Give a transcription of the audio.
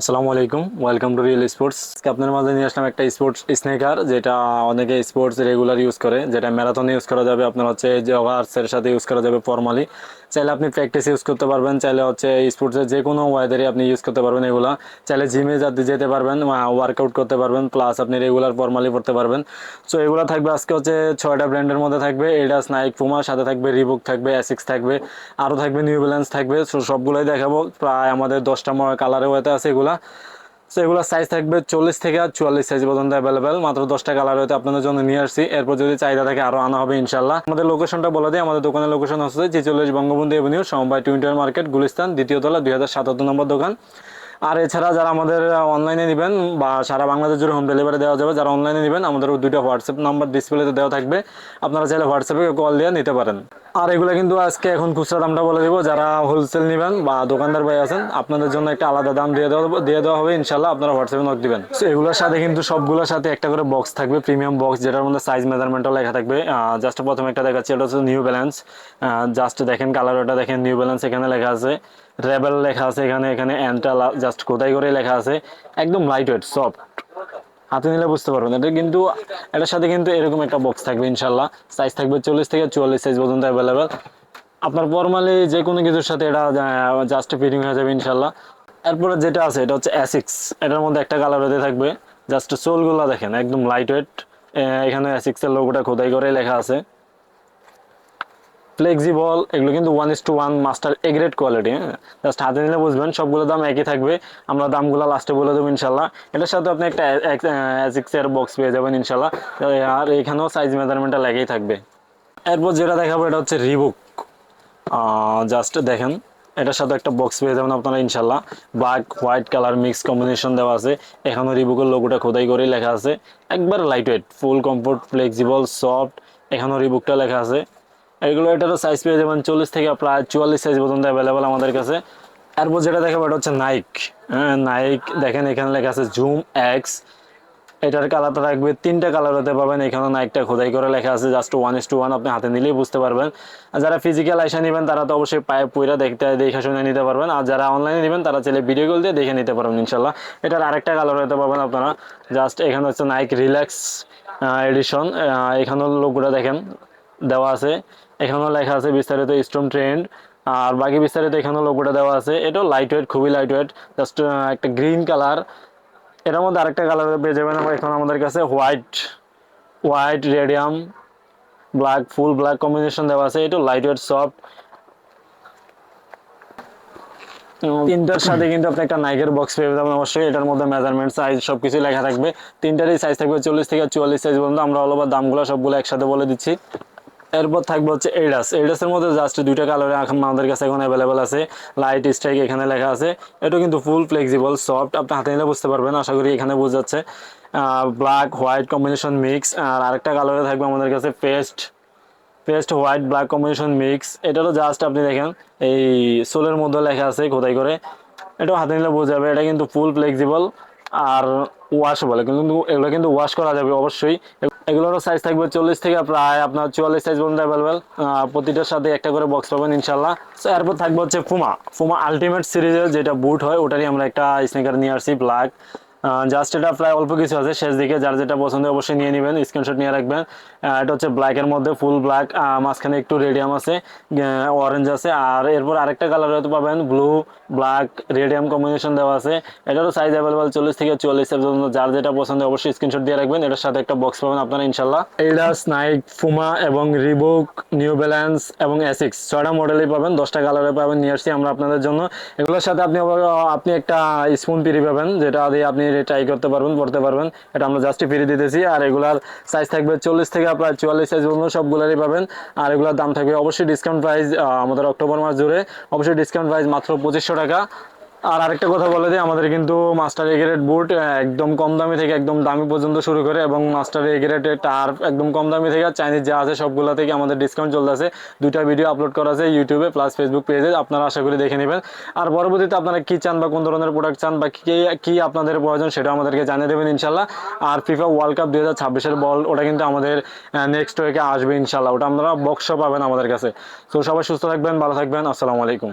আসসালামু আলাইকুম, welcome to real sports. আজকে আপনার মাঝে নিয়ে আসলাম একটা স্পোর্টস স্নেকার, যেটা অনেকে স্পোর্টস রেগুলার ইউজ করে, যেটা ম্যারাথনে ইউজ করা যাবে, আপনার হচ্ছে জগার্সের সাথে ইউজ করা যাবে ফর্মালি চাইলে আপনি প্র্যাকটিস ইউজ করতে পারবেন, চাইলে হচ্ছে স্পোর্টসের যে কোনো ওয়েদারে আপনি ইউজ করতে পারবেন এগুলা। চাইলে জিমে যাতে যেতে পারবেন ওয়ার্কআউট করতে পারবেন প্লাস আপনি রেগুলার ফর্মালি পড়তে পারবেন। সো এগুলো থাকবে আজকে হচ্ছে ছয়টা ব্র্যান্ডের মধ্যে থাকবে, এটা স্নাইক পুমা সাথে থাকবে রিবুক থাকবে অ্যাসিক্স থাকবে আরও থাকবে নিউ ব্যালেন্স থাকবে। সো সবগুলোই দেখাবো, প্রায় আমাদের দশটা কালারে হতে আছে এগুলা। সো এগুলো সাইজ থাকবে চল্লিশ থেকে চুয়াল্লিশ সাইজ পর্যন্ত অ্যাভেলেবেল মাত্র দশটা কালার হয়তো আপনাদের জন্য নিয়ে আসছি। এরপর যদি চাহিদা থাকে আরও আনা হবে ইনশাল্লাহ আমাদের লোকেশনটা বলে দিই, আমাদের দোকানের লোকেশন হচ্ছে ছেচল্লিশ বঙ্গবন্ধু এভিনিউ সমবায় টুইন্টার মার্কেট, গুলিস্তান, দ্বিতীয় তলা, দুই হাজার সাতাত্তর নম্বর দোকান। আর এছাড়া যারা আমাদের অনলাইনে নেবেন বা সারা বাংলাদেশ জুড়ে হোম ডেলিভারি দেওয়া যাবে যারা অনলাইনে নেবেন আমাদের দুইটা হোয়াটসঅ্যাপ নাম্বার ডিসপ্লেতে দেওয়া থাকবে। আপনারা চাইলে হোয়াটসঅ্যাপে কল দিয়ে নিতে পারেন। আর এগুলো কিন্তু আজকে এখন খুচরা দামটা বলে দেবো যারা হোলসেল নেবেন বা দোকানদার ভাই আছেন আপনাদের জন্য একটা আলাদা দাম দিয়ে দেওয়া দিয়ে দেওয়া হবে ইনশাল্লাহ আপনারা হোয়াটসঅ্যাপে নক দিবেন। So, এগুলোর সাথে কিন্তু সবগুলোর সাথে একটা করে বক্স থাকবে প্রিমিয়াম বক্স যেটার মধ্যে সাইজ মেজারমেন্টও লেখা থাকবে। জাস্ট প্রথমে একটা দেখাচ্ছি এটা হচ্ছে নিউ ব্যালেন্স জাস্ট দেখেন কালার ওটা দেখেন নিউ ব্যালেন্স এখানে লেখা আছে। রেবেল লেখা আছে এখানে এখানে অ্যান্টা জাস্ট কোথায় করে লেখা আছে? একদম লাইট ওয়েট সফট হাতে নিলে বুঝতে পারবেন। এটা কিন্তু, এটার সাথে কিন্তু এরকম একটা বক্স থাকবে ইনশাল্লাহ সাইজ থাকবে চল্লিশ থেকে চুয়াল্লিশ সাইজ পর্যন্ত অ্যাভেলেবেল আপনার ফর্মালি যে কোনো কিছুর সাথে এটা জাস্ট ফিটিং হয়ে যাবে ইনশাল্লাহ এরপরে যেটা আছে, এটা হচ্ছে অ্যাসিক্স এটার মধ্যে একটা কালার হতে থাকবে। জাস্ট সোলগুলো দেখেন, একদম লাইট ওয়েট এখানে অ্যাসিক্সের লোগোটা খোদাই করে লেখা আছে? ফ্লেক্সিবল এগুলো কিন্তু one is to one master A grade quality just হাতে নিলে বুঝবেন, সবগুলো দাম একই থাকবে। আমরা দামগুলো লাস্টে বলে দেবো ইনশাল্লাহ এটার সাথে আপনি একটা অ্যাসিক্সের বক্স পেয়ে যাবেন ইনশাল্লাহ আর এখানেও সাইজ মেজারমেন্টটা লেগেই থাকবে। এরপর যেটা দেখাবো, এটা হচ্ছে রিবুক জাস্ট দেখেন, এটার সাথে একটা বক্স পেয়ে যাবেন আপনারা ইনশাল্লাহ black white colour mix combination দেওয়া আছে। এখানেও রিবুকের লোগোটা খোদাই করে লেখা আছে। একবার light weight full comfort flexible soft এখানেও রিবুকটা লেখা আছে। এগুলো এটারও সাইজ পেয়ে যাবেন চল্লিশ থেকে প্রায় চুয়াল্লিশ সাইজ পর্যন্ত অ্যাভেলেবেল আমাদের কাছে। এরপর যেটা দেখাবো এটা হচ্ছে নাইক নাইক দেখেন এখানে লেখা আছে জুম এক্স এটার কালারটা থাকবে, তিনটা কালার হতে পারবেন। এখানে নাইকটা খোদাই করে লেখা আছে just one is to one আপনি হাতে নিলেই বুঝতে পারবেন। আর যারা ফিজিক্যাল আইসা নেবেন, তারা তো অবশ্যই পায়ে পুইরা দেখতে, দেখে শুনে নিতে পারবেন। আর যারা অনলাইনে নেবেন, তারা চাইলে ভিডিও কল দিয়ে দেখে নিতে পারবেন ইনশাল্লাহ এটার আরেকটা কালার হতে পারবেন আপনারা। জাস্ট এখানে হচ্ছে নাইক রিল্যাক্স এডিশন এখানেও লোকগুলো দেখেন। দেওয়া আছে। এখানেও লেখা আছে বিস্তারিত স্ট্রম ট্রেন্ড আর বাকি বিস্তারিত এখানেও লোগোটা দেওয়া আছে। এটাও লাইট ওয়েট খুবই লাইট ওয়েট জাস্ট একটা গ্রিন কালার এটার মধ্যে আরেকটা কালার পেয়ে যাবেন এখন আমাদের কাছে white white radium black full black combination দেওয়া আছে। এটা লাইট ওয়েট সফট তিনটার সাথে কিন্তু আপনি একটা নাইকের বক্স পেয়ে যাবেন অবশ্যই। এটার মধ্যে মেজারমেন্ট সাইজ সব কিছু লেখা থাকবে। তিনটারই সাইজ থাকবে, চল্লিশ থেকে চুয়াল্লিশ সাইজ পর্যন্ত। আমরা অল ওভার দামগুলো সবগুলো একসাথে বলে দিচ্ছি। এরপর থাকবে হচ্ছে এডাস এডাসের মধ্যে জাস্ট দুইটা কালারে এখন আমাদের কাছে এখন অ্যাভেলেবেল আছে। লাইট স্ট্রাইক এখানে লেখা আছে। এটা কিন্তু ফুল ফ্লেক্সিবল সফট আপনি হাতে নিলে বুঝতে পারবেন, আশা করি এখানে বোঝা যাচ্ছে। ব্ল্যাক হোয়াইট কম্বিনেশন মিক্স আর আরেকটা কালারে থাকবে আমাদের কাছে paste paste white black combination mix এটারও জাস্ট আপনি দেখেন, এই সোলের মধ্যে লেখা আছে খোদাই করে। এটাও হাতে নিলে বোঝা যাবে। এটা কিন্তু ফুল ফ্লেক্সিবল আর ওয়াশ বলে। কিন্তু এগুলো কিন্তু ওয়াশ করা যাবে অবশ্যই। এগুলোরও সাইজ থাকবে চল্লিশ থেকে প্রায় আপনার চুয়াল্লিশ সাইজ পর্যন্ত অ্যাভেলেবেল প্রতিটার সাথে একটা করে বক্স পাবেন ইনশাল্লাহ সো এরপর থাকবে হচ্ছে ফুমা ফুমা আলটিমেট সিরিজের যেটা বুট হয়, ওটারই আমরা একটা স্নিকার নিয়ে আসছি ব্ল্যাক জাস্ট এটা প্রায় অল্প কিছু আছে, শেষ দিকে যার যেটা পছন্দ অবশ্যই নিয়ে নেবেন স্ক্রিনশট নিয়ে রাখবেন। এটা হচ্ছে ব্ল্যাকের মধ্যে ফুল ব্ল্যাক মাঝখানে একটু রেডিয়াম আছে অরেঞ্জ আছে, আর এরপর আরেকটা কালার হয়তো পাবেন ব্লু ব্ল্যাক রেডিয়াম কম্বিনেশন দেওয়া আছে। এটারও সাইজ অ্যাভেলেবল চল্লিশ থেকে চুয়াল্লিশ পর্যন্ত যার যেটা পছন্দ অবশ্যই স্ক্রিনশট দিয়ে রাখবেন। এটার সাথে একটা বক্স পাবেন আপনারা ইনশাল্লাহ এইডাস নাইক ফুমা এবং রিবুক নিউ ব্যালেন্স এবং এসিক্স ছয়টা মডেলই পাবেন, দশটা কালারে পাবেন, নিয়ে আসছি আমরা আপনাদের জন্য। এগুলোর সাথে আপনি আপনি একটা স্পুন পিরি পাবেন, যেটা দিয়ে আপনি ট্রাই করতে পারবেন, পড়তে পারবেন। এটা আমরা জাস্ট ফিরে দিতেছি। আর এগুলার সাইজ থাকবে চল্লিশ থেকে আপনার চুয়াল্লিশ সাইজ পর্যন্ত সবগুলারই পাবেন। আর এগুলার দাম থাকবে অবশ্যই ডিসকাউন্ট প্রাইস আমাদের অক্টোবর মাস জুড়ে। অবশ্যই ডিসকাউন্ট প্রাইস মাত্র পঁচিশশো টাকা। আর আরেকটা কথা বলে দিই, আমাদের কিন্তু মাস্টার এগ্রেড বুট একদম কম দামি থেকে একদম দামি পর্যন্ত শুরু করে এবং মাস্টার এগ্রেডের টার্ফ একদম কম দামি থেকে চাইনিজ যা আছে সবগুলো থেকে আমাদের ডিসকাউন্ট চলতেছে। দুইটা ভিডিও আপলোড করা আছে ইউটিউবে প্লাস ফেসবুক পেজে আপনারা আশা করি দেখে নেবেন। আর পরবর্তীতে আপনারা কী চান বা কোন ধরনের প্রোডাক্ট চান বা কী কী আপনাদের প্রয়োজন সেটা আমাদেরকে জানিয়ে দেবেন ইনশাল্লাহ আর ফিফা ওয়ার্ল্ড কাপ দুই হাজার বল ওটা কিন্তু আমাদের নেক্সট উইকে আসবে ইনশাল্লাহ ওটা আপনারা বক্স পাবেন আমাদের কাছে। তো সবাই সুস্থ থাকবেন, ভালো থাকবেন। আসসালামু আলাইকুম।